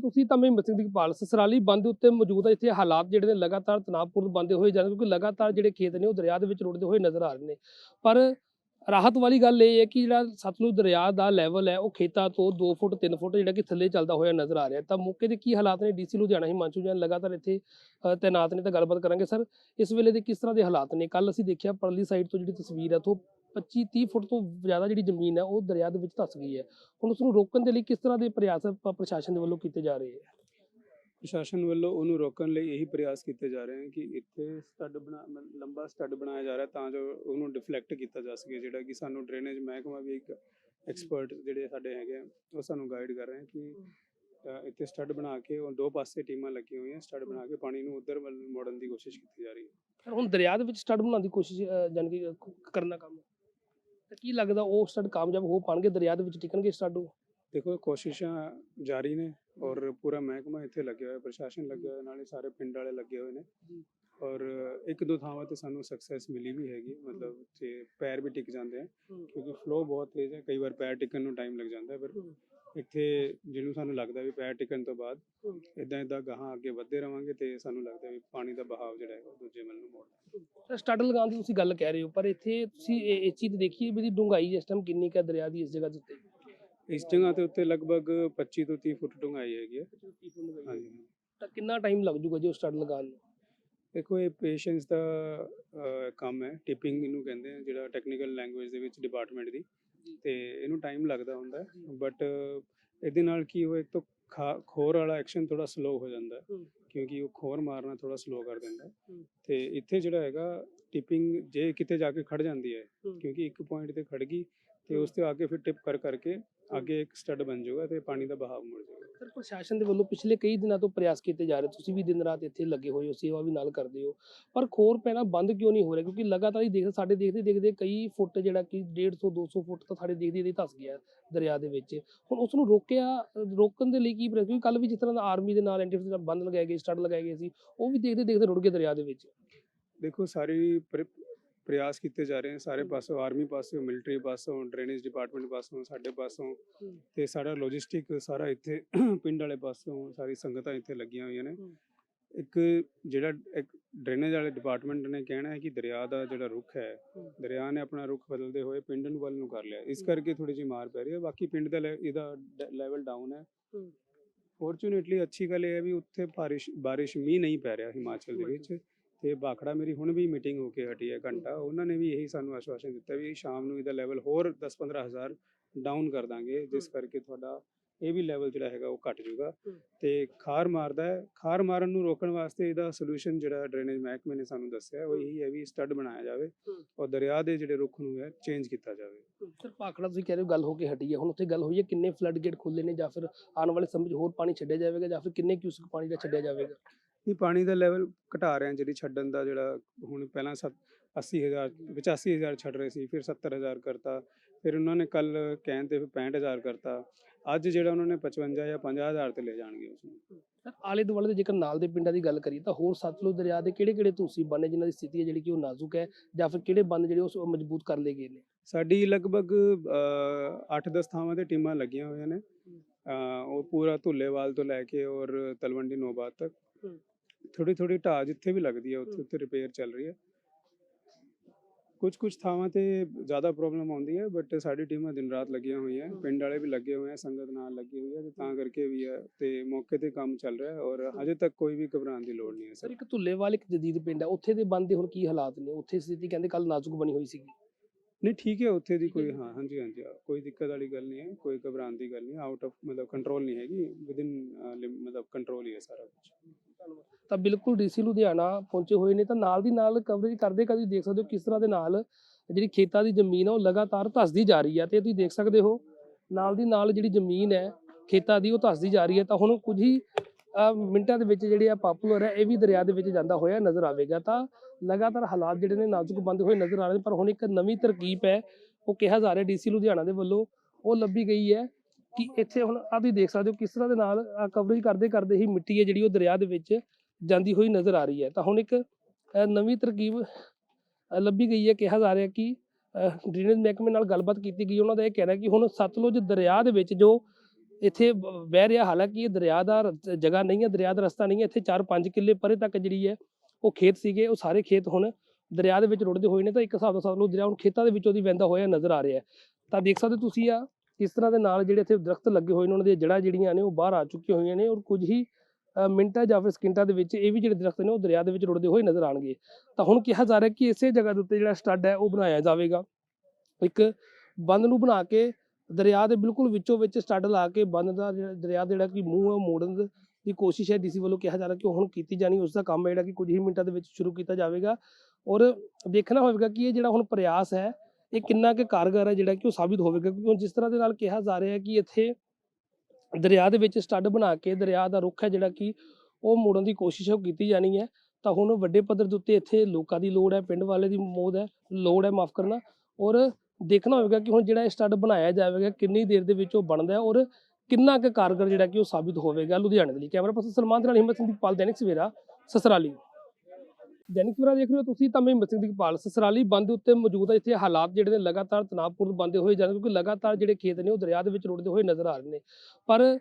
ਤੁਸੀਂ ਤਾਂ ਮੈਂ ਸਿੰਘ ਦੀਪਾਲ ਸਸਰਾਲੀ ਬੰਦ ਉੱਤੇ ਮੌਜੂਦ ਹੈ ਇੱਥੇ ਹਾਲਾਤ ਜਿਹੜੇ ਨੇ ਲਗਾਤਾਰ ਤਣਾਅਪੂਰਨ ਬੰਦੇ ਹੋਏ ਜਾਂਦੇ ਕਿਉਂਕਿ ਲਗਾਤਾਰ ਜਿਹੜੇ ਖੇਤ ਨੇ ਉਹ ਦਰਿਆ ਦੇ ਵਿੱਚ ਰੁੜਦੇ ਹੋਏ ਨਜ਼ਰ ਆ ਰਹੇ ਨੇ। ਪਰ ਰਾਹਤ ਵਾਲੀ ਗੱਲ ਇਹ ਹੈ ਕਿ ਜਿਹੜਾ ਸਤਲੁਜ ਦਰਿਆ ਦਾ ਲੈਵਲ ਹੈ, ਉਹ ਖੇਤਾਂ ਤੋਂ 2 ਫੁੱਟ 3 ਫੁੱਟ ਜਿਹੜਾ ਕਿ ਥੱਲੇ ਚੱਲਦਾ ਹੋਇਆ ਨਜ਼ਰ ਆ ਰਿਹਾ। ਤਾਂ ਮੌਕੇ ਦੇ ਕੀ ਹਾਲਾਤ ਨੇ? ਡੀਸੀ ਲੁਧਿਆਣਾ, ਹਿਮਾਂਸ਼ੂ ਜੈਨ ਲਗਾਤਾਰ ਇੱਥੇ ਤੈਨਾਤ ਨੇ ਤਾਂ ਗੱਲਬਾਤ ਕਰਾਂਗੇ। ਸਰ, ਇਸ ਵੇਲੇ ਦੇ ਕਿਸ ਤਰ੍ਹਾਂ ਦੇ ਹਾਲਾਤ ਨੇ? ਕੱਲ ਅਸੀਂ ਦੇਖਿਆ ਪਰਲੀ ਸਾਈਡ ਤੋਂ ਜਿਹੜੀ ਤਸਵੀਰ ਹੈ ਤੋਂ 25 30 ਫੁੱਟ ਤੋਂ ਜ਼ਿਆਦਾ ਜਿਹੜੀ ਜ਼ਮੀਨ ਹੈ ਉਹ ਦਰਿਆ ਦੇ ਵਿੱਚ ਧੱਸ ਗਈ ਹੈ। ਹੁਣ ਉਸ ਨੂੰ ਰੋਕਣ ਦੇ ਲਈ ਕਿਸ ਤਰ੍ਹਾਂ ਦੇ ਪ੍ਰਯਾਸ ਪ੍ਰਸ਼ਾਸਨ ਦੇ ਵੱਲੋਂ ਕੀਤੇ ਜਾ ਰਹੇ ਹੈ? ਪ੍ਰਸ਼ਾਸਨ ਵੱਲੋਂ ਉਹਨੂੰ ਰੋਕਣ ਲਈ ਇਹੀ ਪ੍ਰਯਾਸ ਕੀਤੇ ਜਾ ਰਹੇ ਹਨ ਕਿ ਇੱਥੇ ਸਟੱਡ ਬਣਾ ਲੰਬਾ ਸਟੱਡ ਬਣਾਇਆ ਜਾ ਰਿਹਾ ਤਾਂ ਜੋ ਉਹਨੂੰ ਡਿਫਲੈਕਟ ਕੀਤਾ ਜਾ ਸਕੇ ਜਿਹੜਾ ਕਿ ਸਾਨੂੰ ਡਰੇਨੇਜ ਮਹਿਕਮਾ ਵੀ ਇੱਕ ਐਕਸਪਰਟ ਜਿਹੜੇ ਸਾਡੇ ਹੈਗੇ ਉਹ ਸਾਨੂੰ ਗਾਈਡ ਕਰ ਰਹੇ ਹਨ ਕਿ ਇੱਥੇ ਸਟੱਡ ਬਣਾ ਕੇ ਉਹ ਦੋ ਪਾਸੇ ਟੀਮਾਂ ਲੱਗੀਆਂ ਹੋਈਆਂ ਸਟੱਡ ਬਣਾ ਕੇ ਪਾਣੀ ਨੂੰ ਉਧਰ ਵੱਲ ਮੋੜਨ ਦੀ ਕੋਸ਼ਿਸ਼ ਕੀਤੀ ਜਾ ਰਹੀ ਹੈ। ਪਰ ਹੁਣ ਦਰਿਆ ਦੇ ਵਿੱਚ ਸਟੱਡ ਬਣਾਉਣ ਦੀ ਕੋਸ਼ਿਸ਼ ਕ- ਕਰਨਾ ਕੰਮ ਤਾਂ ਕੀ ਲੱਗਦਾ ਉਹ ਸਟੱਡ ਕਾਮਯਾਬ ਹੋ ਪਾਣਗੇ ਦਰਿਆ ਦੇ ਵਿੱਚ ਟਿਕਣਗੇ ਸਟੱਡ ਉਹ ਦੇਖੋ ਕੋਸ਼ਿਸ਼ਾਂ ਜਾਰੀ ਨੇ ਔਰ ਪੂਰਾ ਮਹਿਕਮਾ ਇੱਥੇ ਲੱਗਿਆ ਹੋਇਆ ਪ੍ਰਸ਼ਾਸਨ ਲੱਗਿਆ ਹੋਇਆ ਨਾਲੇ ਸਾਰੇ ਪਿੰਡ ਵਾਲੇ ਲੱਗੇ ਹੋਏ ਨੇ। ਔਰ ਇੱਕ ਦੋ ਥਾਵਾਂ ਤੇ ਸਾਨੂੰ ਸਕਸੈਸ ਮਿਲੀ ਵੀ ਹੈਗੀ ਮਤਲਬ ਤੇ ਪੈਰ ਵੀ ਟਿਕ ਜਾਂਦੇ ਆ ਕਿਉਂਕਿ ਫਲੋ ਬਹੁਤ ਤੇਜ਼ ਹੈ ਕਈ ਵਾਰ ਪੈਰ ਟਿਕਣ ਨੂੰ ਟਾਈਮ ਲੱਗ ਜਾਂਦਾ ਹੈ ਪਰ। ਇੱਥੇ ਜਿਹਨੂੰ ਸਾਨੂੰ ਲੱਗਦਾ ਵੀ ਪੈਰ ਟਿਕਣ ਤੋਂ ਬਾਅਦ। ਇਦਾਂ ਇਦਾਂ ਗਾਹਾਂ ਅੱਗੇ ਵਧਦੇ ਰਵਾਂਗੇ ਤੇ ਸਾਨੂੰ ਲੱਗਦਾ ਵੀ ਪਾਣੀ ਦਾ ਬਹਾਵ ਜਿਹੜਾ ਹੈ ਉਹ ਦੂਜੇ ਵੱਲ ਨੂੰ ਮੋੜਦਾ ਸਟੱਡ ਲਗਾਉਣ ਦੀ ਤੁਸੀਂ ਗੱਲ ਕਹਿ ਰਹੇ ਹੋ ਪਰ ਇੱਥੇ ਤੁਸੀਂ ਇਹ ਚੀਜ਼ ਦੇਖੀਏ ਵੀ ਦੀ ਡੂੰਘਾਈ ਇਸ ਟਾਈਮ ਕਿੰਨੀ ਕੁ ਦਰਿਆ ਦੀ ਇਸ ਜਗ੍ਹਾ ਦੇ ਉੱਤੇ? ਇਸ ਜਗ੍ਹਾ ਤੇ ਉੱਤੇ ਲਗਭਗ 25 ਤੋਂ 30 ਫੁੱਟ ਡੂੰਘਾਈ ਹੈਗੀ ਹੈ। ਹਾਂਜੀ। ਤਾਂ ਕਿੰਨਾ ਟਾਈਮ ਲੱਗ ਜੂਗਾ ਜੀ ਉਹ ਸਟੱਡ ਲਗਾਉਣ ਨੂੰ? ਦੇਖੋ ਇਹ ਪੇਸ਼ੈਂਸ ਦਾ ਕੰਮ ਹੈ। ਟਿਪਿੰਗ ਇਹਨੂੰ ਕਹਿੰਦੇ ਆ ਜਿਹੜਾ ਟੈਕਨੀਕਲ ਲੈਂਗੁਏਜ ਦੇ ਵਿੱਚ ਡਿਪਾਰਟਮੈਂਟ ਦੀ। ਤੇ ਇਹਨੂੰ ਟਾਈਮ ਲੱਗਦਾ ਹੁੰਦਾ। ਬਟ ਇਹਦੇ ਨਾਲ ਕੀ ਇੱਕ ਤਾਂ ਖੋਰ ਵਾਲਾ ਐਕਸ਼ਨ ਥੋੜਾ ਸਲੋ ਹੋ ਜਾਂਦਾ। ਕਿਉਂਕਿ ਉਹ ਖੋਰ ਮਾਰਨਾ ਥੋੜਾ ਸਲੋ ਕਰ ਦਿੰਦਾ। ਤੇ ਇੱਥੇ ਜਿਹੜਾ ਹੈਗਾ ਟਿਪਿੰਗ ਜੇ ਕਿਤੇ ਜਾ ਕੇ ਖੜ ਜਾਂਦੀ ਹੈ। ਕਿਉਂਕਿ ਇੱਕ ਪੁਆਇੰਟ ਤੇ ਖੜ ਗਈ ਤੇ। ਉਸ ਤੇ ਅੱਗੇ ਫਿਰ ਟਿਪ ਕਰ ਕਰਕੇ ਅੱਗੇ ਇੱਕ ਸਟੱਡ ਬਣ ਜਾਊਗਾ ਤੇ ਪਾਣੀ ਦਾ ਬਹਾਵ ਮੁੜ ਜਾਊਗਾ। ਸਰ ਪ੍ਰਸ਼ਾਸਨ ਦੇ ਵੱਲੋਂ ਪਿਛਲੇ ਕਈ ਦਿਨਾਂ ਤੋਂ ਪ੍ਰਯਾਸ ਕੀਤੇ ਜਾ ਰਹੇ ਤੁਸੀਂ ਵੀ ਦਿਨ ਰਾਤ ਇੱਥੇ ਲੱਗੇ ਹੋਏ ਹੋ ਸੇਵਾ ਵੀ ਨਾਲ ਕਰਦੇ ਹੋ ਪਰ ਖੋਰ ਪੈਣਾ ਬੰਦ ਕਿਉਂ ਨਹੀਂ ਹੋ ਰਿਹਾ? ਕਿਉਂਕਿ ਲਗਾਤਾਰ ਹੀ ਦੇਖ ਸਾਡੇ ਦੇਖਦੇ ਦੇਖਦੇ ਕਈ ਫੁੱਟ ਜਿਹੜਾ ਕਿ 150 200 ਫੁੱਟ ਤਾਂ ਸਾਡੇ ਦੇਖਦੇ ਦੇਖਦੇ ਧਸ ਗਿਆ ਦਰਿਆ ਦੇ ਵਿੱਚ। ਹੁਣ ਉਸ ਨੂੰ ਰੋਕਿਆ ਰੋਕਣ ਦੇ ਲਈ ਕੀ ਪ੍ਰਯਾਸ ਕਿਉਂਕਿ ਕੱਲ ਵੀ ਜਿਸ ਤਰ੍ਹਾਂ ਦਾ ਆਰਮੀ ਦੇ ਨਾਲ ਐਂਟੀ ਦਾ ਬੰਦ ਲਗਾਏ ਗਏ ਸਟੱਡ ਲਗਾਏ ਗਏ ਸੀ ਉਹ ਵੀ ਦੇਖਦੇ ਦੇਖਦੇ ਰੁੜ ਗਏ ਦਰਿਆ ਦੇ ਵਿੱਚ। ਦੇਖੋ ਸਾਰੀ ਪ੍ਰਯਾਸ ਕੀਤੇ ਜਾ ਰਹੇ ਹਨ ਸਾਰੇ। ਪਾਸੋਂ ਆਰਮੀ ਪਾਸੋਂ ਮਿਲਟਰੀ ਪਾਸੋਂ ਡਰੇਨੇਜ ਡਿਪਾਰਟਮੈਂਟ ਪਾਸੋਂ ਸਾਡੇ ਪਾਸੋਂ। ਤੇ ਸਾਡਾ ਲੌਜਿਸਟਿਕ ਸਾਰਾ ਇੱਥੇ ਪਿੰਡ ਵਾਲੇ ਪਾਸੋਂ ਸਾਰੀ ਸੰਗਤਾਂ ਇੱਥੇ ਲੱਗੀਆਂ ਹੋਈਆਂ ਨੇ। ਇੱਕ ਜਿਹੜਾ ਇੱਕ ਡਰੇਨੇਜ ਵਾਲੇ ਡਿਪਾਰਟਮੈਂਟ ਨੇ ਕਹਿਣਾ ਹੈ ਕਿ ਦਰਿਆ ਦਾ ਜਿਹੜਾ ਰੁਖ ਹੈ। ਦਰਿਆ ਨੇ ਆਪਣਾ ਰੁਖ ਬਦਲਦੇ ਹੋਏ ਪਿੰਡ ਨੂੰ ਵੱਲ ਨੂੰ ਕਰ ਲਿਆ ਇਸ। ਕਰਕੇ ਥੋੜੀ ਜਿਹੀ ਮਾਰ ਪੈ ਰਹੀ ਹੈ ਬਾਕੀ ਪਿੰਡ ਦਾ ਇਹਦਾ ਲੈਵਲ ਡਾਊਨ ਹੈ। ਫੋਰਚੂਨੇਟਲੀ ਅੱਛੀ ਗੱਲ ਇਹ ਹੈ ਵੀ ਉੱਥੇ ਬਾਰਿਸ਼ ਬਾਰਿਸ਼ ਮੀਂਹ ਨਹੀਂ ਪੈ ਰਿਹਾ ਹਿਮਾਚਲ ਦੇ ਵਿੱਚ ਤੇ ਬਾਖੜਾ ਮੇਰੀ ਹੁਣ ਵੀ ਮੀਟਿੰਗ ਹੋ ਕੇ ਹਟੀ ਹੈ ਘੰਟਾ। ਉਹਨਾਂ ਨੇ ਵੀ ਇਹੀ ਸਾਨੂੰ ਆਸ਼ਵਾਸਨ ਦਿੱਤਾ ਵੀ ਸ਼ਾਮ ਨੂੰ ਇਹਦਾ ਲੈਵਲ ਹੋਰ 10-15 ਹਜ਼ਾਰ ਡਾਊਨ ਕਰ ਦਾਂਗੇ ਜਿਸ ਕਰਕੇ ਤੁਹਾਡਾ ਇਹ ਵੀ ਲੈਵਲ ਜਿਹੜਾ ਹੈਗਾ ਉਹ ਘਟ ਜਾਊਗਾ। ਤੇ ਖਾਰ ਮਾਰਦਾ ਹੈ। ਖਾਰ ਮਾਰਨ ਨੂੰ ਰੋਕਣ ਵਾਸਤੇ ਇਹਦਾ ਸੋਲੂਸ਼ਨ ਜਿਹੜਾ ਡਰੇਨੇਜ ਮਹਿਕਮੇ ਨੇ ਸਾਨੂੰ ਦੱਸਿਆ ਉਹ ਇਹੀ ਹੈ ਵੀ ਸਟੱਡ ਬਣਾਇਆ ਜਾਵੇ। ਔਰ ਦਰਿਆ ਦੇ ਜਿਹੜੇ ਰੁੱਖ ਨੂੰ ਹੈ ਚੇਂਜ ਕੀਤਾ ਜਾਵੇ। ਸਰ ਪਾਖੜਾ ਤੁਸੀਂ ਕਹਿ ਰਹੇ ਹੋ ਗੱਲ ਹੋ ਕੇ ਹਟੀ ਹੈ। ਹੁਣ ਉੱਥੇ ਗੱਲ ਹੋਈ ਹੈ ਕਿੰਨੇ ਫਲੱਡ ਗੇਟ ਖੋਲੇ ਨੇ ਜਾਂ ਫਿਰ ਆਉਣ ਵਾਲੇ ਸਮੇਂ 'ਚ ਹੋਰ ਪਾਣੀ ਛੱਡਿਆ ਜਾਵੇਗਾ ਜਾਂ ਫਿਰ ਕਿੰਨੇ ਕਿਊਸਕ ਪਾਣੀ ਦਾ ਛੱਡਿਆ ਜਾਵੇਗਾ? ਇਹ ਪਾਣੀ ਦਾ ਲੈਵਲ ਘਟਾ ਰਹੇ ਹਾਂ ਜਿਹੜੀ ਛੱਡਣ ਦਾ ਜਿਹੜਾ ਹੁਣ ਪਹਿਲਾਂ ਸੱਤ 80000 85000 ਛੱਡ ਰਹੇ ਸੀ ਫਿਰ 70000 ਕਰਤਾ ਫਿਰ ਉਹਨਾਂ ਨੇ ਕੱਲ ਕਹਿਣ ਤੇ ਫਿਰ 65000 ਕਰਤਾ ਅੱਜ ਜਿਹੜਾ ਉਹਨਾਂ ਨੇ 55 ਜਾਂ 50000 ਤੇ ਲੈ ਜਾਣਗੇ ਉਸ ਨੂੰ ਸਰ ਆਲੇ ਦੁਆਲੇ ਦੇ ਜੇਕਰ ਨਾਲ ਦੇ ਪਿੰਡਾਂ ਦੀ ਗੱਲ ਕਰੀਏ ਤਾਂ ਹੋਰ ਸਤਲੁਜ ਦਰਿਆ ਦੇ ਕਿਹੜੇ ਕਿਹੜੇ ਤੁਸੀਂ ਬੰਨ ਜਿਨ੍ਹਾਂ ਦੀ ਸਥਿਤੀ ਹੈ ਜਿਹੜੀ ਕਿ ਉਹ ਨਾਜ਼ੁਕ ਹੈ ਜਾਂ ਫਿਰ ਕਿਹੜੇ ਬੰਨ ਜਿਹੜੇ ਉਹ ਮਜ਼ਬੂਤ ਕਰ ਲਏ ਗਏ ਨੇ? ਸਾਡੀ ਲਗਭਗ 8-10 ਥਾਵਾਂ ਤੇ ਟੀਮਾਂ ਲੱਗੀਆਂ ਹੋਈਆਂ ਨੇ। ਉਹ ਪੂਰਾ ਧੁੱਲੇਵਾਲ ਤੋਂ ਲੈ ਕੇ ਔਰ ਤਲਵੰਡੀ ਨੋਬਾਦ ਤੱਕ। ਥੋੜੀ ਥੋੜੀ ਢਾਹ ਜਿੱਥੇ ਵੀ ਲੱਗਦੀ ਹੈ ਉੱਥੇ। ਉੱਥੇ ਰਿਪੇਅਰ ਚੱਲ ਰਹੀ ਹੈ। ਕੁਝ ਕੁਝ ਥਾਵਾਂ ਤੇ ਜ਼ਿਆਦਾ ਪ੍ਰੋਬਲਮ ਆਉਂਦੀ ਹੈ ਬਟ ਸਾਡੀ ਟੀਮਾਂ ਦਿਨ ਰਾਤ ਲੱਗੀਆਂ ਹੋਈਆਂ। ਪਿੰਡ ਵਾਲੇ ਵੀ ਲੱਗੇ ਹੋਏ ਆ ਸੰਗਤ ਨਾਲ ਲੱਗੀ ਹੋਈ ਹੈ ਤੇ ਤਾਂ ਕਰਕੇ ਵੀ ਹੈ ਤੇ ਮੌਕੇ ਤੇ ਕੰਮ ਚੱਲ ਰਿਹਾ ਔਰ ਹਜੇ ਤੱਕ ਕੋਈ ਵੀ ਘਬਰਾਉਣ ਦੀ ਲੋੜ ਨਹੀਂ ਹੈ ਸਰ। ਇੱਕ ਧੁੱਲੇਵਾਲ ਇੱਕ ਜਦੀਦ ਪਿੰਡ ਹੈ ਉੱਥੇ ਦੇ ਬੰਨ ਦੇ ਹੁਣ ਕੀ ਹਾਲਾਤ ਨੇ? ਉੱਥੇ ਸਥਿਤੀ ਕਹਿੰਦੇ ਕੱਲ ਨਾਜ਼ੁਕ ਬਣੀ ਹੋਈ ਸੀਗੀ। ਨਹੀਂ ਠੀਕ ਹੈ ਉੱਥੇ ਦੀ ਕੋਈ। ਹਾਂ ਹਾਂਜੀ ਹਾਂਜੀ ਕੋਈ ਦਿੱਕਤ ਵਾਲੀ ਗੱਲ ਨਹੀਂ ਹੈ ਕੋਈ ਘਬਰਾਉਣ ਦੀ ਗੱਲ ਨਹੀਂ ਆਊਟ ਆਫ ਮਤਲਬ ਕੰਟਰੋਲ ਨਹੀਂ ਹੈਗੀ ਵਿਦਿਨ ਮਤਲਬ ਕੰਟਰੋਲ ਹੀ ਹੈ ਸਾਰਾ ਕੁਝ ਤਾਂ ਬਿਲਕੁਲ ਡੀਸੀ ਲੁਧਿਆਣਾ ਪਹੁੰਚੇ ਹੋਏ ਨੇ ਤਾਂ ਨਾਲ ਦੀ ਨਾਲ ਕਵਰੇਜ ਕਰਦੇ ਕਦੇ ਦੇਖ ਸਕਦੇ ਹੋ ਕਿਸ ਤਰ੍ਹਾਂ ਦੇ ਨਾਲ ਜਿਹੜੀ ਖੇਤਾਂ ਦੀ ਜ਼ਮੀਨ ਹੈ ਉਹ ਲਗਾਤਾਰ ਧੱਸਦੀ ਜਾ ਰਹੀ ਹੈ ਤੇ ਤੁਸੀਂ ਦੇਖ ਸਕਦੇ ਹੋ ਨਾਲ ਦੀ ਨਾਲ ਜਿਹੜੀ ਜ਼ਮੀਨ ਹੈ ਖੇਤਾਂ ਦੀ ਉਹ ਧੱਸਦੀ ਜਾ ਰਹੀ ਹੈ ਤਾਂ ਹੁਣ ਕੁਝ ਹੀ ਮਿੰਟਾਂ ਦੇ ਵਿੱਚ ਜਿਹੜੇ ਆ ਪਾਪੂਲਰ ਹੈ, ਇਹ ਵੀ ਦਰਿਆ ਦੇ ਵਿੱਚ ਜਾਂਦਾ ਹੋਇਆ ਨਜ਼ਰ ਆਵੇਗਾ। ਤਾਂ ਲਗਾਤਾਰ ਹਾਲਾਤ ਜਿਹੜੇ ਨੇ ਨਾਜ਼ੁਕ ਬੰਦੇ ਹੋਏ ਨਜ਼ਰ ਆ ਰਹੇ ਨੇ, ਪਰ ਹੁਣ ਇੱਕ ਨਵੀਂ ਤਰਕੀਬ ਹੈ, ਉਹ ਕਿਹਾ ਜਾ ਰਿਹਾ ਡੀਸੀ ਲੁਧਿਆਣਾ ਦੇ ਵੱਲੋਂ, ਉਹ ਲੱਭੀ ਗਈ ਹੈ ਕਿ ਇੱਥੇ ਹੁਣ ਆ ਤੁਸੀਂ ਦੇਖ ਸਕਦੇ ਹੋ ਕਿਸ ਤਰ੍ਹਾਂ ਦੇ ਨਾਲ ਕਵਰੇਜ ਕਰਦੇ ਕਰਦੇ ਹੀ ਮਿੱਟੀ ਹੈ ਜਿਹੜੀ ਉਹ ਦਰਿਆ ਦੇ ਵਿੱਚ ਜਾਂਦੀ ਹੋਈ ਨਜ਼ਰ ਆ ਰਹੀ ਹੈ। ਤਾਂ ਹੁਣ ਇੱਕ ਨਵੀਂ ਤਰਕੀਬ ਲੱਭੀ ਗਈ ਹੈ, ਕਿਹਾ ਜਾ ਰਿਹਾ ਕਿ ਡਰੇਨੇਜ ਮਹਿਕਮੇ ਨਾਲ ਗੱਲਬਾਤ ਕੀਤੀ ਗਈ। ਉਹਨਾਂ ਦਾ ਇਹ ਕਹਿਣਾ ਕਿ ਹੁਣ ਸਤਲੁਜ ਦਰਿਆ ਦੇ ਵਿੱਚ ਜੋ ਇੱਥੇ ਵਹਿ ਰਿਹਾ, ਹਾਲਾਂਕਿ ਇਹ ਦਰਿਆ ਦਾ ਰ- ਜਗ੍ਹਾ ਨਹੀਂ ਹੈ, ਦਰਿਆ ਦਾ ਰਸਤਾ ਨਹੀਂ ਹੈ, ਇੱਥੇ 4-5 ਕਿੱਲੇ ਪਰੇ ਤੱਕ ਜਿਹੜੀ ਹੈ, ਉਹ ਖੇਤ ਸੀਗੇ, ਉਹ ਸਾਰੇ ਖੇਤ ਹੁਣ ਦਰਿਆ ਦੇ ਵਿੱਚ ਰੁੜਦੇ ਹੋਏ ਨੇ, ਤਾਂ ਇੱਕ ਹਿਸਾਬ ਦਾ ਸਤਲੁਜ ਦਰਿਆ ਹੁਣ ਖੇਤਾਂ ਦੇ ਵਿੱਚੋਂ ਦੀ ਵਹਿੰਦਾ ਹੋਇਆ ਨਜ਼ਰ ਆ ਰਿਹਾ ਤਾਂ ਦੇਖ ਸਕਦੇ ਹੋ ਤੁਸੀਂ ਆ, ਕਿਸ ਤਰ੍ਹਾਂ ਦੇ ਨਾਲ ਜਿਹੜੇ ਇੱਥੇ ਦਰਖਤ ਲੱਗੇ ਹੋਏ ਨੇ, ਉਹਨਾਂ ਦੀਆਂ ਜੜ੍ਹਾਂ ਜਿਹੜੀਆਂ ਨੇ, ਉਹ ਬਾਹਰ ਆ ਚੁੱਕੀਆਂ ਹੋਈਆਂ ਨੇ ਔਰ ਕੁਝ ਹੀ ਮਿੰਟਾਂ ਜਾਂ ਫਿਰ ਸਕਿੰਟਾਂ ਦੇ ਵਿੱਚ ਇਹ ਵੀ ਜਿਹੜੇ ਦਰਖਤ ਨੇ, ਉਹ ਦਰਿਆ ਦੇ ਵਿੱਚ ਰੁੜਦੇ ਹੋਏ ਨਜ਼ਰ ਆਣਗੇ ਤਾਂ ਹੁਣ ਕਿਹਾ ਜਾ ਰਿਹਾ ਕਿ ਇਸੇ ਜਗ੍ਹਾ ਦੇ ਉੱਤੇ ਜਿਹੜਾ ਸਟੱਡ ਹੈ, ਉਹ ਬਣਾਇਆ ਜਾਵੇਗਾ। ਇੱਕ ਬੰਦ ਨੂੰ ਬਣਾ ਕੇ ਦਰਿਆ ਦੇ ਬਿਲਕੁਲ ਵਿੱਚੋਂ ਵਿੱਚ ਸਟੱਡ ਲਾ ਕੇ ਬੰਦ ਦਾ ਜਿਹੜਾ ਦਰਿਆ ਦਾ ਜਿਹੜਾ ਕਿ ਮੂੰਹ ਹੈ ਉਹ ਮੋੜਨ ਦੀ- ਕੋਸ਼ਿਸ਼ ਹੈ, ਡੀਸੀ ਵੱਲੋਂ ਕਿਹਾ ਜਾ ਰਿਹਾ ਕਿ ਉਹ ਹੁਣ ਕੀਤੀ ਜਾਣੀ, ਉਸ ਦਾ ਕੰਮ ਜਿਹੜਾ ਕਿ ਕੁਝ ਹੀ ਮਿੰਟਾਂ ਦੇ ਵਿੱਚ ਸ਼ੁਰੂ ਕੀਤਾ ਜਾਵੇਗਾ। ਔਰ ਦੇਖਣਾ ਹੋਵੇਗਾ ਕਿ ਇਹ ਜਿਹੜਾ ਹੁਣ ਪ੍ਰਯਾਸ ਹੈ, ਇਹ ਕਿੰਨਾ ਕੁ ਕਾਰਗਰ ਹੈ ਜਿਹੜਾ ਕਿ ਉਹ ਸਾਬਿਤ ਹੋਵੇਗਾ, ਕਿਉਂਕਿ ਜਿਸ ਤਰ੍ਹਾਂ ਦੇ ਨਾਲ ਕਿਹਾ ਜਾ ਰਿਹਾ ਹੈ ਕਿ ਇੱਥੇ ਦਰਿਆ ਦੇ ਵਿੱਚ ਸਟੱਡ ਬਣਾ ਕੇ ਦਰਿਆ ਦਾ ਰੁੱਖ ਹੈ ਜਿਹੜਾ ਕਿ ਉਹ ਮੋੜਨ ਦੀ ਕੋਸ਼ਿਸ਼ ਉਹ ਕੀਤੀ ਜਾਣੀ ਹੈ। ਤਾਂ ਹੁਣ ਵੱਡੇ ਪੱਧਰ ਦੇ ਉੱਤੇ ਇੱਥੇ ਲੋਕਾਂ ਦੀ ਲੋੜ ਹੈ, ਪਿੰਡ ਵਾਲੇ ਦੀ ਮੋਦ ਹੈ, ਲੋੜ ਹੈ, ਮਾਫ ਕਰਨਾ। ਔਰ ਦੇਖਣਾ ਹੋਵੇਗਾ ਕਿ ਹੁਣ ਜਿਹੜਾ ਇਹ ਸਟੱਡ ਬਣਾਇਆ ਜਾਵੇਗਾ, ਕਿੰਨੀ ਦੇਰ ਦੇ ਵਿੱਚ ਉਹ ਬਣਦਾ ਹੈ ਔਰ ਕਿੰਨਾ ਕੁ ਕਾਰਗਰ ਜਿਹੜਾ ਕਿ ਉਹ ਸਾਬਿਤ ਹੋਵੇਗਾ ਲੁਧਿਆਣੇ ਦੇ ਲਈ। ਕੈਮਰਾ ਪਰਸਨ ਸਲਮਾਨ ਦੇ ਨਾਲ ਹਿੰਮਤ ਸਿੰਘ ਦੀਪਾਲ, ਦੈਨਿਕ ਸਵੇਰਾ, ਸਸਰਾਲੀ। ਦੈਨਿਕ ਸਵੇਰਾ ਦੇਖ ਰਹੇ ਹੋ ਤੁਸੀਂ ਤਾਂ ਮੈਂ ਹਿੰਮਤ ਸਿੰਘ ਦੀਪਾਲ। ਸਸਰਾਲੀ ਬੰਦ ਦੇ ਉੱਤੇ ਮੌਜੂਦ ਹੈ ਇੱਥੇ ਹਾਲਾਤ ਜਿਹੜੇ ਨੇ ਲਗਾਤਾਰ ਤਣਾਅਪੂਰਨ ਬੰਦੇ ਹੋਏ ਜਾਂਦੇ ਕਿਉਂਕਿ ਲਗਾਤਾਰ ਜਿਹੜੇ ਖੇਤ ਨੇ ਉਹ ਦਰਿਆ ਦੇ ਵਿੱਚ ਰੁੜਦੇ ਹੋਏ ਨਜ਼ਰ ਆ ਰਹੇ ਨੇ। ਪਰ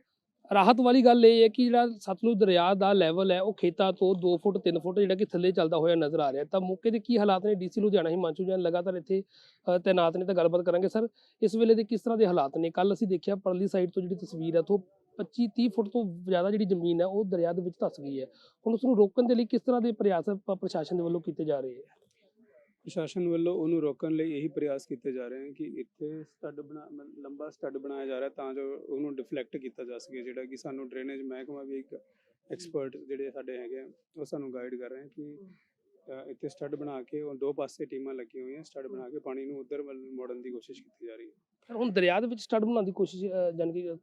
ਰਾਹਤ ਵਾਲੀ ਗੱਲ ਇਹ ਹੈ ਕਿ ਜਿਹੜਾ ਸਤਲੁਜ ਦਰਿਆ ਦਾ ਲੈਵਲ ਹੈ ਉਹ ਖੇਤਾਂ ਤੋਂ 2 ਫੁੱਟ 3 ਫੁੱਟ ਜਿਹੜਾ ਕਿ ਥੱਲੇ ਚੱਲਦਾ ਹੋਇਆ ਨਜ਼ਰ ਆ ਰਿਹਾ ਤਾਂ ਮੌਕੇ ਦੇ ਕੀ ਹਾਲਾਤ ਨੇ? ਡੀਸੀ ਲੁਧਿਆਣਾ ਹਿਮਾਂਸ਼ੂ ਜੈਨ ਲਗਾਤਾਰ ਇੱਥੇ ਅ, ਤੈਨਾਤ ਨੇ ਤਾਂ ਗੱਲਬਾਤ ਕਰਾਂਗੇ। ਸਰ ਇਸ ਵੇਲੇ ਦੇ ਕਿਸ ਤਰ੍ਹਾਂ ਦੇ ਹਾਲਾਤ ਨੇ? ਕੱਲ ਅਸੀਂ ਦੇਖਿਆ ਪਰਲੀ ਸਾਈਡ ਤੋਂ ਜਿਹੜੀ ਤਸਵੀਰ ਹੈ ਤੋਂ 25 30 ਫੁੱਟ ਤੋਂ ਜ਼ਿਆਦਾ ਜਿਹੜੀ ਜ਼ਮੀਨ ਹੈ ਉਹ ਦਰਿਆ ਦੇ ਵਿੱਚ ਧਸ ਗਈ ਹੈ। ਹੁਣ ਉਸ ਨੂੰ ਰੋਕਣ ਦੇ ਲਈ ਕਿਸ ਤਰ੍ਹਾਂ ਦੇ ਪ੍ਰਯਾਸ ਪ- ਪ੍ਰਸ਼ਾਸਨ ਦੇ ਵੱਲੋਂ ਕੀਤੇ ਜਾ ਰਹੇ ਹੈ? ਪ੍ਰਸ਼ਾਸਨ ਵੱਲੋਂ ਉਹਨੂੰ ਰੋਕਣ ਲਈ ਇਹੀ ਪ੍ਰਯਾਸ ਕੀਤੇ ਜਾ ਰਹੇ ਹਨ ਕਿ ਇੱਥੇ ਸਟੱਡ ਬਣਾ ਲੰਬਾ ਸਟੱਡ ਬਣਾਇਆ ਜਾ ਰਿਹਾ ਤਾਂ ਜੋ ਉਹਨੂੰ ਡਿਫਲੈਕਟ ਕੀਤਾ ਜਾ ਸਕੇ ਜਿਹੜਾ ਕਿ ਸਾਨੂੰ ਡਰੇਨੇਜ ਮਹਿਕਮਾ ਵੀ ਇੱਕ ਐਕਸਪਰਟ ਜਿਹੜੇ ਸਾਡੇ ਹੈਗੇ ਉਹ ਸਾਨੂੰ ਗਾਈਡ ਕਰ ਰਹੇ ਹਨ ਕਿ ਇੱਥੇ ਸਟੱਡ ਬਣਾ ਕੇ ਉਹ ਦੋ ਪਾਸੇ ਟੀਮਾਂ ਲੱਗੀਆਂ ਹੋਈਆਂ ਸਟੱਡ ਬਣਾ ਕੇ ਪਾਣੀ ਨੂੰ ਉਧਰ ਵੱਲ ਮੋੜਨ ਦੀ ਕੋਸ਼ਿਸ਼ ਕੀਤੀ ਜਾ ਰਹੀ ਹੈ। ਪਰ ਹੁਣ ਦਰਿਆ ਦੇ ਵਿੱਚ ਸਟੱਡ ਬਣਾਉਣ ਦੀ ਕੋਸ਼ਿਸ਼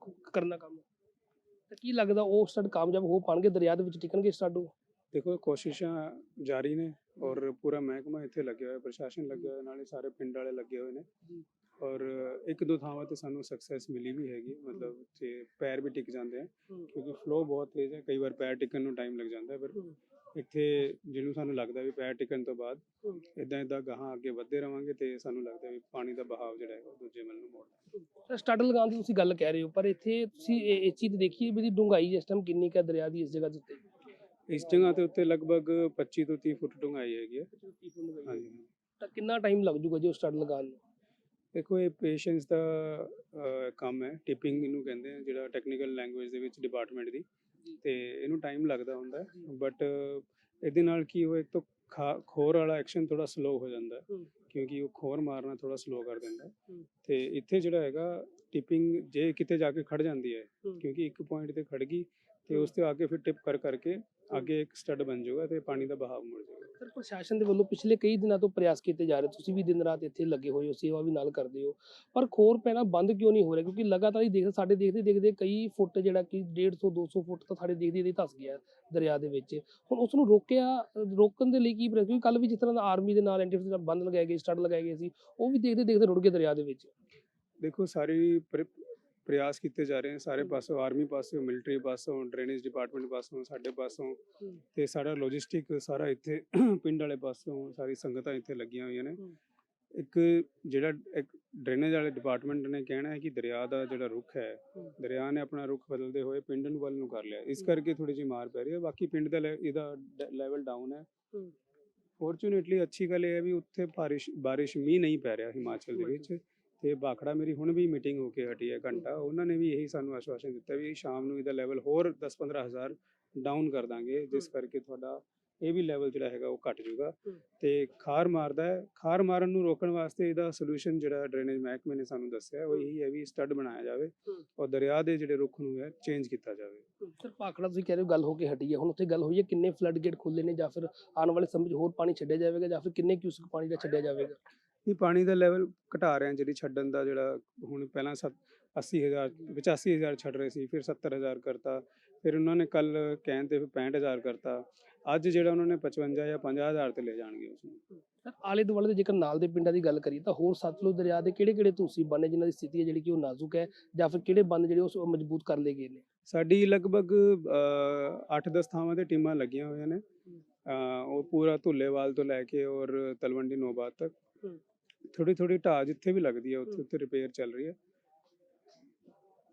ਕ- ਕਰਨਾ ਕੰਮ ਤਾਂ ਕੀ ਲੱਗਦਾ ਉਹ ਸਟੱਡ ਕਾਮਯਾਬ ਹੋ ਪਾਣਗੇ ਦਰਿਆ ਦੇ ਵਿੱਚ ਟਿਕਣਗੇ ਸਟੱਡ ਉਹ? ਦੇਖੋ ਕੋਸ਼ਿਸ਼ਾਂ ਜਾਰੀ ਨੇ ਔਰ ਪੂਰਾ ਮਹਿਕਮਾ ਇੱਥੇ ਲੱਗਿਆ ਹੋਇਆ ਪ੍ਰਸ਼ਾਸਨ ਲੱਗਿਆ ਹੋਇਆ ਨਾਲੇ ਸਾਰੇ ਪਿੰਡ ਵਾਲੇ ਲੱਗੇ ਹੋਏ ਨੇ। ਔਰ ਇੱਕ ਦੋ ਥਾਵਾਂ ਤੇ ਸਾਨੂੰ ਸਕਸੈਸ ਮਿਲੀ ਵੀ ਹੈਗੀ ਮਤਲਬ ਤੇ ਪੈਰ ਵੀ ਟਿਕ ਜਾਂਦੇ ਆ ਕਿਉਂਕਿ ਫਲੋ ਬਹੁਤ ਤੇਜ਼ ਹੈ ਕਈ ਵਾਰ ਪੈਰ ਟਿਕਣ ਨੂੰ ਟਾਈਮ ਲੱਗ ਜਾਂਦਾ ਪਰ। ਇੱਥੇ ਜਿਹਨੂੰ ਸਾਨੂੰ ਲੱਗਦਾ ਵੀ ਪੈਰ ਟਿਕਣ ਤੋਂ ਬਾਅਦ। ਇਦਾਂ ਇਦਾਂ ਗਾਹਾਂ ਅੱਗੇ ਵਧਦੇ ਰਵਾਂਗੇ ਤੇ ਸਾਨੂੰ ਲੱਗਦਾ ਵੀ ਪਾਣੀ ਦਾ ਬਹਾਵ ਜਿਹੜਾ ਹੈ ਦੂਜੇ ਵੱਲ ਨੂੰ ਮੋੜਦਾ ਸਟੱਡ ਲਗਾਉਣ ਦੀ ਤੁਸੀਂ ਗੱਲ ਕਹਿ ਰਹੇ ਹੋ ਪਰ ਇੱਥੇ ਤੁਸੀਂ ਇਹ ਚੀਜ਼ ਦੇਖੀਏ ਵੀ ਡੂੰਘਾਈ ਇਸ ਟਾਈਮ ਕਿੰਨੀ ਕੁ ਦਰਿਆ ਦੀ ਇਸ ਜਗ੍ਹਾ ਦੇ ਉੱਤੇ? ਇਸ ਜਗ੍ਹਾ ਤੇ ਉੱਤੇ ਲਗਭਗ 25 ਤੋਂ 30 ਫੁੱਟ ਡੂੰਘਾਈ ਹੈਗੀ ਹੈ ਹਾਂਜੀ ਤਾਂ ਕਿੰਨਾ ਟਾਈਮ ਲੱਗ ਜੂਗਾ ਜੇ ਉਹ ਸਟੱਡ ਲਗਾਉਣ ਨੂੰ ਦੇਖੋ ਇਹ ਪੇਸ਼ੈਂਸ ਦਾ ਅਹ, ਕੰਮ ਹੈ ਟਿਪਿੰਗ ਇਹਨੂੰ ਕਹਿੰਦੇ ਆ ਜਿਹੜਾ ਟੈਕਨੀਕਲ ਲੈਂਗੁਏਜ ਦੇ ਵਿੱਚ ਡਿਪਾਰਟਮੈਂਟ ਦੀ। ਤੇ ਇਹਨੂੰ ਟਾਈਮ ਲੱਗਦਾ ਹੁੰਦਾ। ਬਟ ਇਹਦੇ ਨਾਲ ਕੀ ਹੋਏ ਇੱਕ ਤਾਂ ਖਾ- ਖੋਰ ਵਾਲਾ ਐਕਸ਼ਨ ਥੋੜਾ ਸਲੋ ਹੋ ਜਾਂਦਾ ਹੈ। ਕਿਉਂਕਿ ਉਹ ਖੋਰ ਮਾਰਨਾ ਥੋੜਾ ਸਲੋ ਕਰ ਦਿੰਦਾ ਹੈ। ਤੇ ਇੱਥੇ ਜਿਹੜਾ ਹੈਗਾ ਟਿਪਿੰਗ ਜੇ ਕਿਤੇ ਜਾ ਕੇ ਖੜ ਜਾਂਦੀ ਹੈ। ਕਿਉਂਕਿ ਇੱਕ ਪੁਆਇੰਟ ਤੇ ਖੜ ਗਈ ਤੇ। ਉਸ ਤੇ ਅੱਗੇ ਫਿਰ ਟਿਪ ਕਰ ਕਰਕੇ ਅੱਗੇ ਇੱਕ ਸਟੱਡ ਬਣ ਜਾਊਗਾ ਤੇ ਪਾਣੀ ਦਾ ਬਹਾਵ ਮੁੜ ਜਾਊਗਾ। ਸਰ ਪ੍ਰਸ਼ਾਸਨ ਦੇ ਵੱਲੋਂ ਪਿਛਲੇ ਕਈ ਦਿਨਾਂ ਤੋਂ ਪ੍ਰਯਾਸ ਕੀਤੇ ਜਾ ਰਹੇ ਤੁਸੀਂ ਵੀ ਦਿਨ ਰਾਤ ਇੱਥੇ ਲੱਗੇ ਹੋਏ ਹੋ ਸੇਵਾ ਵੀ ਨਾਲ ਕਰਦੇ ਹੋ ਪਰ ਖੋਰ ਪੈਣਾ ਬੰਦ ਕਿਉਂ ਨਹੀਂ ਹੋ ਰਿਹਾ? ਕਿਉਂਕਿ ਲਗਾਤਾਰ ਹੀ ਦੇਖਦੇ ਸਾਡੇ ਦੇਖਦੇ ਦੇਖਦੇ ਕਈ ਫੁੱਟ ਜਿਹੜਾ ਕਿ 150 200 ਫੁੱਟ ਤਾਂ ਸਾਡੇ ਦੇਖਦੇ ਦੇਖਦੇ ਧਸ ਗਿਆ ਦਰਿਆ ਦੇ ਵਿੱਚ। ਹੁਣ ਉਸ ਨੂੰ ਰੋਕਿਆ ਰੋਕਣ ਦੇ ਲਈ ਕੀ ਪ੍ਰਯਾਸ? ਕਿਉਂਕਿ ਕੱਲ ਵੀ ਜਿਸ ਤਰ੍ਹਾਂ ਦਾ ਆਰਮੀ ਦੇ ਨਾਲ ਐਂਟੀ ਬੰਦ ਲਗਾਏ ਗਏ ਸਟੱਡ ਲਗਾਏ ਗਏ ਸੀ ਉਹ ਵੀ ਦੇਖਦੇ ਦੇਖਦੇ ਰੁੜ ਗਏ ਦਰਿਆ ਦੇ ਵਿੱਚ। ਦੇਖੋ ਸਾਰੀ ਪ੍ਰਯਾਸ ਕੀਤੇ ਜਾ ਰਹੇ ਹਨ ਸਾਰੇ। ਪਾਸੋਂ ਆਰਮੀ ਪਾਸੋਂ ਮਿਲਟਰੀ ਪਾਸੋਂ ਡਰੇਨੇਜ ਡਿਪਾਰਟਮੈਂਟ ਪਾਸੋਂ ਸਾਡੇ ਪਾਸੋਂ। ਤੇ ਸਾਡਾ ਲੌਜਿਸਟਿਕ ਸਾਰਾ ਇੱਥੇ ਪਿੰਡ ਵਾਲੇ ਪਾਸੋਂ ਸਾਰੀ ਸੰਗਤਾਂ ਇੱਥੇ ਲੱਗੀਆਂ ਹੋਈਆਂ ਨੇ। ਇੱਕ ਜਿਹੜਾ ਇੱਕ ਡਰੇਨੇਜ ਵਾਲੇ ਡਿਪਾਰਟਮੈਂਟ ਨੇ ਕਹਿਣਾ ਹੈ ਕਿ ਦਰਿਆ ਦਾ ਜਿਹੜਾ ਰੁੱਖ ਹੈ। ਦਰਿਆ ਨੇ ਆਪਣਾ ਰੁੱਖ ਬਦਲਦੇ ਹੋਏ ਪਿੰਡ ਨੂੰ ਵੱਲ ਨੂੰ ਕਰ ਲਿਆ ਇਸ। ਕਰਕੇ ਥੋੜੀ ਜਿਹੀ ਮਾਰ ਪੈ ਰਹੀ ਹੈ ਬਾਕੀ ਪਿੰਡ ਦਾ ਇਹਦਾ ਲੈਵਲ ਡਾਊਨ ਹੈ। ਫੋਰਚੂਨੇਟਲੀ ਅੱਛੀ ਗੱਲ ਇਹ ਹੈ ਵੀ ਉੱਥੇ ਬਾਰਿਸ਼ ਬਾਰਿਸ਼ ਮੀਂਹ ਨਹੀਂ ਪੈ ਰਿਹਾ ਹਿਮਾਚਲ ਦੇ ਵਿੱਚ ਤੇ ਬਾਖੜਾ ਮੇਰੀ ਹੁਣ ਵੀ ਮੀਟਿੰਗ ਹੋ ਕੇ ਹਟੀ ਹੈ ਘੰਟਾ ਉਹਨਾਂ ਨੇ ਵੀ ਇਹੀ ਸਾਨੂੰ ਆਸ਼ਵਾਸਨ ਦਿੱਤਾ ਵੀ ਸ਼ਾਮ ਨੂੰ ਇਹਦਾ ਲੈਵਲ ਹੋਰ 10-15 ਹਜ਼ਾਰ ਡਾਊਨ ਕਰ ਦਾਂਗੇ ਜਿਸ ਕਰਕੇ ਤੁਹਾਡਾ ਇਹ ਵੀ ਲੈਵਲ ਜਿਹੜਾ ਹੈਗਾ ਉਹ ਘਟ ਜਾਊਗਾ। ਤੇ ਖਾਰ ਮਾਰਦਾ ਹੈ ਖਾਰ ਮਾਰਨ ਨੂੰ ਰੋਕਣ ਵਾਸਤੇ ਇਹਦਾ ਸੋਲੂਸ਼ਨ ਜਿਹੜਾ ਡਰੇਨੇਜ ਮਹਿਕਮੇ ਨੇ ਸਾਨੂੰ ਦੱਸਿਆ ਉਹ ਇਹੀ ਹੈ ਵੀ ਸਟੱਡ ਬਣਾਇਆ ਜਾਵੇ। ਔਰ ਦਰਿਆ ਦੇ ਜਿਹੜੇ ਰੁੱਖ ਨੂੰ ਹੈ ਚੇਂਜ ਕੀਤਾ ਜਾਵੇ। ਸਰ ਪਾਖੜਾ ਤੁਸੀਂ ਕਹਿ ਰਹੇ ਹੋ ਗੱਲ ਹੋ ਕੇ ਹਟੀ ਹੈ ਹੁਣ ਉੱਥੇ ਗੱਲ ਹੋਈ ਹੈ ਕਿੰਨੇ ਫਲੱਡ ਗੇਟ ਖੁੱਲੇ ਨੇ ਜਾਂ ਫਿਰ ਆਉਣ ਵਾਲੇ ਸਮੇਂ 'ਚ ਹੋਰ ਪਾਣੀ ਛੱਡਿਆ ਜਾਵੇਗਾ ਜਾਂ ਫਿਰ ਕਿੰਨੇ ਕਿਊਸਕ ਪਾਣੀ ਦਾ ਛੱਡਿਆ ਜਾਵੇਗਾ? ਇਹ ਪਾਣੀ ਦਾ ਲੈਵਲ ਘਟਾ ਰਹੇ ਹਾਂ ਜਿਹੜੀ ਛੱਡਣ ਦਾ ਜਿਹੜਾ ਹੁਣ ਪਹਿਲਾਂ 80000 85000 ਛੱਡ ਰਹੇ ਸੀ ਫਿਰ 70000 ਕਰਤਾ ਫਿਰ ਉਹਨਾਂ ਨੇ ਕੱਲ ਕਹਿਣ ਤੇ ਫਿਰ 65000 ਕਰਤਾ ਅੱਜ ਜਿਹੜਾ ਉਹਨਾਂ ਨੇ 55 ਜਾਂ 50000 ਤੇ ਲੈ ਜਾਣਗੇ ਉਸ ਨੂੰ ਸਰ ਆਲੇ ਦੁਆਲੇ ਦੇ ਜੇਕਰ ਨਾਲ ਦੇ ਪਿੰਡਾਂ ਦੀ ਗੱਲ ਕਰੀਏ ਤਾਂ ਹੋਰ ਸਤਲੁਜ ਦਰਿਆ ਦੇ ਕਿਹੜੇ ਕਿਹੜੇ ਤੁਸੀਂ ਬੰਨ ਜਿਨ੍ਹਾਂ ਦੀ ਸਥਿਤੀ ਹੈ ਜਿਹੜੀ ਕਿ ਉਹ ਨਾਜ਼ੁਕ ਹੈ ਜਾਂ ਫਿਰ ਕਿਹੜੇ ਬੰਨ ਜਿਹੜੇ ਉਸ ਮਜ਼ਬੂਤ ਕਰ ਲਏ ਗਏ ਨੇ? ਸਾਡੀ ਲਗਭਗ 8-10 ਥਾਵਾਂ ਤੇ ਟੀਮਾਂ ਲੱਗੀਆਂ ਹੋਈਆਂ ਨੇ। ਉਹ ਪੂਰਾ ਧੁੱਲੇਵਾਲ ਤੋਂ ਲੈ ਕੇ ਔਰ ਤਲਵੰਡੀ ਨੋਬਾਦ ਤੱਕ। ਥੋੜੀ ਥੋੜੀ ਢਾਹ ਜਿੱਥੇ ਵੀ ਲੱਗਦੀ ਹੈ ਉੱਥੇ। ਉੱਥੇ ਰਿਪੇਅਰ ਚੱਲ ਰਹੀ ਹੈ।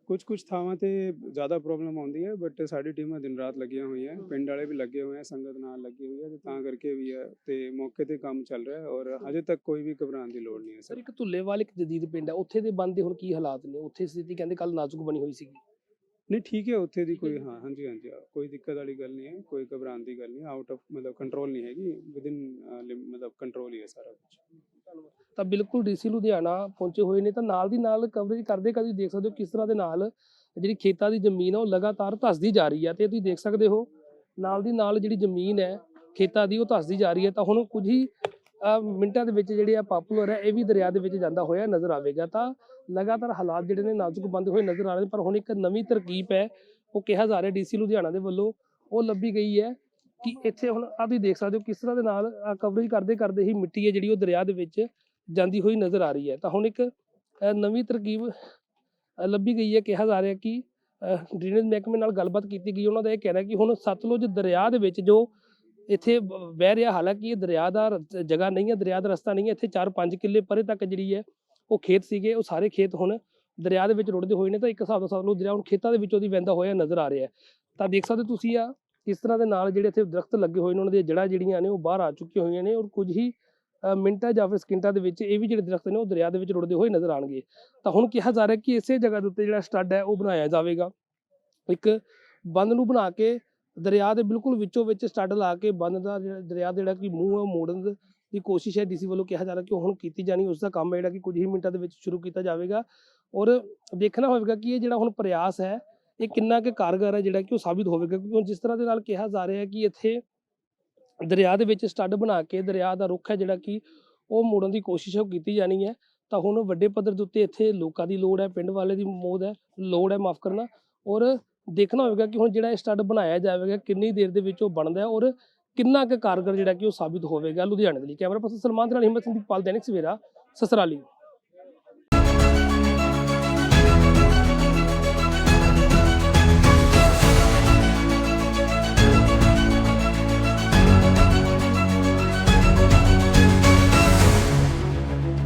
ਕੁਝ ਕੁਝ ਥਾਵਾਂ ਤੇ ਜ਼ਿਆਦਾ ਪ੍ਰੋਬਲਮ ਆਉਂਦੀ ਹੈ ਬਟ ਸਾਡੀ ਟੀਮਾਂ ਦਿਨ ਰਾਤ ਲੱਗੀਆਂ ਹੋਈਆਂ ਪਿੰਡ ਵਾਲੇ ਵੀ ਲੱਗੇ ਹੋਏ ਆ ਸੰਗਤ ਨਾਲ ਲੱਗੀ ਹੋਈ ਹੈ ਤੇ ਤਾਂ ਕਰਕੇ ਵੀ ਹੈ ਤੇ ਮੌਕੇ ਤੇ ਕੰਮ ਚੱਲ ਰਿਹਾ ਹੈ। ਔਰ ਹਜੇ ਤੱਕ ਕੋਈ ਵੀ ਘਬਰਾਉਣ ਦੀ ਲੋੜ ਨਹੀਂ ਹੈ ਸਰ ਇੱਕ ਧੁੱਲੇਵਾਲ ਇੱਕ ਜਦੀਦ ਪਿੰਡ ਹੈ ਉੱਥੇ ਦੇ ਬੰਦ ਦੇ ਹੁਣ ਕੀ ਹਾਲਾਤ ਨੇ? ਉੱਥੇ ਸਥਿਤੀ ਕਹਿੰਦੇ ਕੱਲ ਨਾਜ਼ੁਕ ਬਣੀ ਹੋਈ ਸੀਗੀ। ਨਹੀਂ ਠੀਕ ਹੈ ਉੱਥੇ ਦੀ ਕੋਈ। ਹਾਂ ਹਾਂਜੀ ਹਾਂਜੀ ਕੋਈ ਦਿੱਕਤ ਵਾਲੀ ਗੱਲ ਨਹੀਂ ਹੈ ਕੋਈ ਘਬਰਾਉਣ ਦੀ ਗੱਲ ਨਹੀਂ ਆਊਟ ਆਫ ਮਤਲਬ ਕੰਟਰੋਲ ਨਹੀਂ ਹੈਗੀ ਵਿਦਿਨ ਮਤਲਬ ਕੰਟਰੋਲ ਹੀ ਹੈ ਸਾਰਾ ਕੁਝ ਤਾਂ ਬਿਲਕੁਲ ਡੀਸੀ ਲੁਧਿਆਣਾ ਪਹੁੰਚੇ ਹੋਏ ਨੇ, ਤਾਂ ਨਾਲ ਦੀ ਨਾਲ ਕਵਰੇਜ ਕਰਦੇ ਕਰਦੇ ਦੇਖ ਸਕਦੇ ਹੋ ਕਿਸ ਤਰ੍ਹਾਂ ਦੇ ਨਾਲ ਜਿਹੜੀ ਖੇਤਾਂ ਦੀ ਜ਼ਮੀਨ ਹੈ ਉਹ ਲਗਾਤਾਰ ਧਸਦੀ ਜਾ ਰਹੀ ਹੈ ਤੇ ਤੁਸੀਂ ਦੇਖ ਸਕਦੇ ਹੋ ਨਾਲ ਦੀ ਨਾਲ ਜਿਹੜੀ ਜ਼ਮੀਨ ਹੈ, ਖੇਤਾਂ ਦੀ ਉਹ ਧੱਸਦੀ ਜਾ ਰਹੀ ਹੈ, ਤਾਂ ਹੁਣ ਕੁਝ ਹੀ ਮਿੰਟਾਂ ਦੇ ਵਿੱਚ ਜਿਹੜੇ ਆ ਪਾਪੂਲਰ ਹੈ, ਇਹ ਵੀ ਦਰਿਆ ਦੇ ਵਿੱਚ ਜਾਂਦਾ ਹੋਇਆ ਨਜ਼ਰ ਆਵੇਗਾ, ਤਾਂ ਲਗਾਤਾਰ ਹਾਲਾਤ ਜਿਹੜੇ ਨੇ ਨਾਜ਼ੁਕ ਬੰਦੇ ਹੋਏ ਨਜ਼ਰ ਆ ਰਹੇ ਨੇ, ਪਰ ਹੁਣ ਇੱਕ ਨਵੀਂ ਤਰਕੀਬ ਹੈ, ਉਹ ਕਿਹਾ ਜਾ ਰਿਹਾ ਡੀਸੀ ਲੁਧਿਆਣਾ ਦੇ ਵੱਲੋਂ, ਉਹ ਲੱਭੀ ਗਈ ਹੈ। ਕਿ ਇੱਥੇ ਹੁਣ ਆ ਤੁਸੀਂ ਦੇਖ ਸਕਦੇ ਹੋ ਕਿਸ ਤਰ੍ਹਾਂ ਦੇ ਨਾਲ ਕਵਰੇਜ ਕਰਦੇ ਕਰਦੇ ਹੀ ਮਿੱਟੀ ਹੈ ਜਿਹੜੀ ਉਹ ਦਰਿਆ ਦੇ ਵਿੱਚ ਜਾਂਦੀ ਹੋਈ ਨਜ਼ਰ ਆ ਰਹੀ ਹੈ। ਤਾਂ ਹੁਣ ਇੱਕ ਨਵੀਂ ਤਰਕੀਬ ਲੱਭੀ ਗਈ ਹੈ, ਕਿਹਾ ਜਾ ਰਿਹਾ ਕਿ ਡਰੇਨੇਜ ਮਹਿਕਮੇ ਨਾਲ ਗੱਲਬਾਤ ਕੀਤੀ ਗਈ। ਉਹਨਾਂ ਦਾ ਇਹ ਕਹਿਣਾ ਕਿ ਹੁਣ ਸਤਲੁਜ ਦਰਿਆ ਦੇ ਵਿੱਚ ਜੋ ਇੱਥੇ ਬ- ਵਹਿ ਰਿਹਾ ਹਾਲਾਂਕਿ ਇਹ ਦਰਿਆ ਦਾ ਜਗ੍ਹਾ ਨਹੀਂ ਹੈ, ਦਰਿਆ ਦਾ ਰਸਤਾ ਨਹੀਂ ਹੈ। ਇੱਥੇ 4-5 ਕਿੱਲੇ ਪਰੇ ਤੱਕ ਜਿਹੜੀ ਹੈ ਉਹ ਖੇਤ ਸੀਗੇ, ਉਹ ਸਾਰੇ ਖੇਤ ਹੁਣ ਦਰਿਆ ਦੇ ਵਿੱਚ ਰੁੜਦੇ ਹੋਏ ਨੇ। ਤਾਂ ਇੱਕ ਹਿਸਾਬ ਦਾ ਸਤਲੁਜ ਦਰਿਆ ਹੁਣ ਖੇਤਾਂ ਦੇ ਵਿੱਚੋਂ ਦੀ ਵਹਿੰਦਾ ਹੋਇਆ ਨਜ਼ਰ ਆ ਰਿਹਾ ਤਾਂ ਦੇਖ ਸਕਦੇ ਹੋ ਤੁਸੀਂ ਆ ਕਿਸ ਤਰ੍ਹਾਂ ਦੇ ਨਾਲ ਜਿਹੜੇ ਇੱਥੇ ਦਰਖਤ ਲੱਗੇ ਹੋਏ ਨੇ, ਉਹਨਾਂ ਦੀਆਂ ਜੜ੍ਹਾਂ ਜਿਹੜੀਆਂ ਨੇ ਉਹ ਬਾਹਰ ਆ ਚੁੱਕੀਆਂ ਹੋਈਆਂ ਨੇ ਔਰ ਕੁਝ ਹੀ ਮਿੰਟਾਂ ਜਾਂ ਫਿਰ ਸਕਿੰਟਾਂ ਦੇ ਵਿੱਚ ਇਹ ਵੀ ਜਿਹੜੇ ਦਰਖਤ ਨੇ ਉਹ ਦਰਿਆ ਦੇ ਵਿੱਚ ਰੁੜਦੇ ਹੋਏ ਨਜ਼ਰ ਆਣਗੇ ਤਾਂ ਹੁਣ ਕਿਹਾ ਜਾ ਰਿਹਾ ਕਿ ਇਸੇ ਜਗ੍ਹਾ ਦੇ ਉੱਤੇ ਜਿਹੜਾ ਸਟੱਡ ਹੈ ਉਹ ਬਣਾਇਆ ਜਾਵੇਗਾ। ਇੱਕ ਬੰਦ ਨੂੰ ਬਣਾ ਕੇ ਦਰਿਆ ਦੇ ਬਿਲਕੁਲ ਵਿੱਚੋਂ ਵਿੱਚ ਸਟੱਡ ਲਾ ਕੇ ਬੰਦ ਦਾ ਜਿਹੜਾ ਦਰਿਆ ਦਾ ਜਿਹੜਾ ਕਿ ਮੂੰਹ ਹੈ ਉਹ ਮੋੜਨ ਦੀ ਕੋਸ਼ਿਸ਼ ਹੈ ਡੀਸੀ ਵੱਲੋਂ ਕਿਹਾ ਜਾ ਰਿਹਾ ਕਿ ਉਹ ਹੁਣ ਕੀਤੀ ਜਾਣੀ, ਉਸ ਦਾ ਕੰਮ ਹੈ ਜਿਹੜਾ ਕਿ ਕੁਝ ਹੀ ਮਿੰਟਾਂ ਦੇ ਵਿੱਚ ਸ਼ੁਰੂ ਕੀਤਾ ਜਾਵੇਗਾ। ਔਰ ਦੇਖਣਾ ਹੋਵੇਗਾ ਕਿ ਇਹ ਜਿਹੜਾ ਹੁਣ ਪ੍ਰਯਾਸ ਹੈ ਇਹ ਕਿੰਨਾ ਕੁ ਕਾਰਗਰ ਹੈ ਜਿਹੜਾ ਕਿ ਉਹ ਸਾਬਿਤ ਹੋਵੇਗਾ? ਕਿਉਂਕਿ ਹੁਣ ਜਿਸ ਤਰ੍ਹਾਂ ਦੇ ਨਾਲ ਕਿਹਾ ਜਾ ਰਿਹਾ ਹੈ ਕਿ ਇੱਥੇ ਦਰਿਆ ਦੇ ਵਿੱਚ ਸਟੱਡ ਬਣਾ ਕੇ ਦਰਿਆ ਦਾ ਰੁੱਖ ਹੈ ਜਿਹੜਾ ਕਿ ਉਹ ਮੋੜਨ ਦੀ ਕੋਸ਼ਿਸ਼ ਉਹ ਕੀਤੀ ਜਾਣੀ ਹੈ, ਤਾਂ ਹੁਣ ਵੱਡੇ ਪੱਧਰ ਦੇ ਉੱਤੇ ਇੱਥੇ ਲੋਕਾਂ ਦੀ ਲੋੜ ਹੈ, ਪਿੰਡ ਵਾਲੇ ਦੀ ਮੋਦ ਹੈ, ਲੋੜ ਹੈ ਮਾਫ ਕਰਨਾ ਔਰ ਦੇਖਣਾ ਹੋਵੇਗਾ ਕਿ ਹੁਣ ਜਿਹੜਾ ਇਹ ਸਟੱਡ ਬਣਾਇਆ ਜਾਵੇਗਾ, ਕਿੰਨੀ ਦੇਰ ਦੇ ਵਿੱਚ ਉਹ ਬਣਦਾ ਹੈ ਔਰ ਕਿੰਨਾ ਕੁ ਕਾਰਗਰ ਜਿਹੜਾ ਕਿ ਉਹ ਸਾਬਿਤ ਹੋਵੇਗਾ ਲੁਧਿਆਣੇ ਦੇ ਲਈ? ਕੈਮਰਾ ਪਰਸਨ ਸਲਮਾਨ ਦੇ ਨਾਲ ਹਿੰਮਤ ਸਿੰਘ ਦੀ ਪਾਲ, ਦੈਨਿਕ ਸਵੇਰਾ, ਸਸਰਾਲੀ।